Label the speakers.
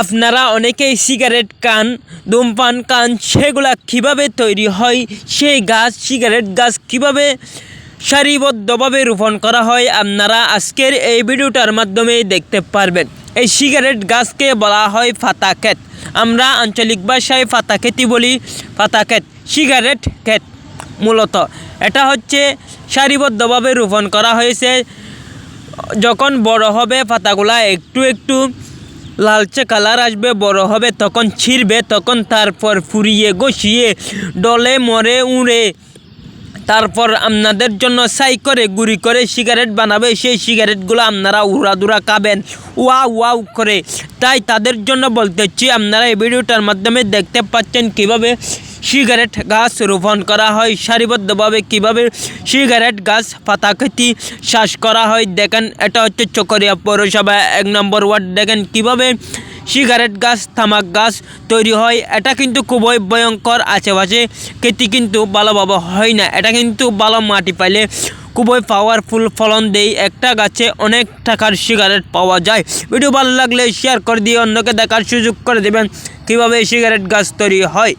Speaker 1: আপনারা অনেকেই সিগারেট কান ধূমপান কান সেগুলা কীভাবে তৈরি হয়, সেই গাছ সিগারেট গাছ কীভাবে সারিবদ্ধভাবে রোপণ করা হয়, আপনারা আজকের এই ভিডিওটার মাধ্যমে দেখতে পারবেন। এই সিগারেট গাছকে বলা হয় ফাতা ক্ষেত আমরা আঞ্চলিক ভাষায় ফাতা খেতি বলি ফাতা ক্ষেত সিগারেট ক্ষেত মূলত। এটা হচ্ছে সারিবদ্ধভাবে রোপণ করা হয়েছে। যখন বড় হবে পাতাগুলা একটু একটু লালচে কালার আসবে, বড় হবে, তখন ছিঁড়বে, তখন তারপর ফুরিয়ে গসিয়ে ডলে মরে উড়ে। তারপর আপনাদের জন্য সাই করে, গুড়ি করে সিগারেট বানাবে, সেই সিগারেটগুলো আপনারা উড়াদুরা খাবেন ওয়া ওয়াউ করে। তাই তাদের জন্য বলতেছি, আপনারা এই ভিডিওটার মাধ্যমে দেখতে পাচ্ছেন কীভাবে সিগারেট গাছ রোপণ করা হয়। সারিবদ্ধভাবে কীভাবে সিগারেট গাছ পাতা পাতাকৃতি চাষ করা হয়, দেখেন, এটা হচ্ছে চকরিয়া পৌরসভা, এক নম্বর ওয়ার্ড। দেখেন, কীভাবে সিগারেট গাছ, তামাক গাছ তৈরি হয়, এটা কিন্তু খুবই ভয়ঙ্কর আশেপাশে। খেতে কিন্তু ভালোভাবে হয় না, এটা কিন্তু ভালো মাটি পাইলে খুবই পাওয়ারফুল ফলন দেই একটা গাছে অনেক টাকার সিগারেট পাওয়া যায়। ভিডিও ভালো লাগলে শেয়ার করে দিয়ে অন্যকে দেখার সুযোগ করে দেবেন, কীভাবে সিগারেট গাছ তৈরি হয়।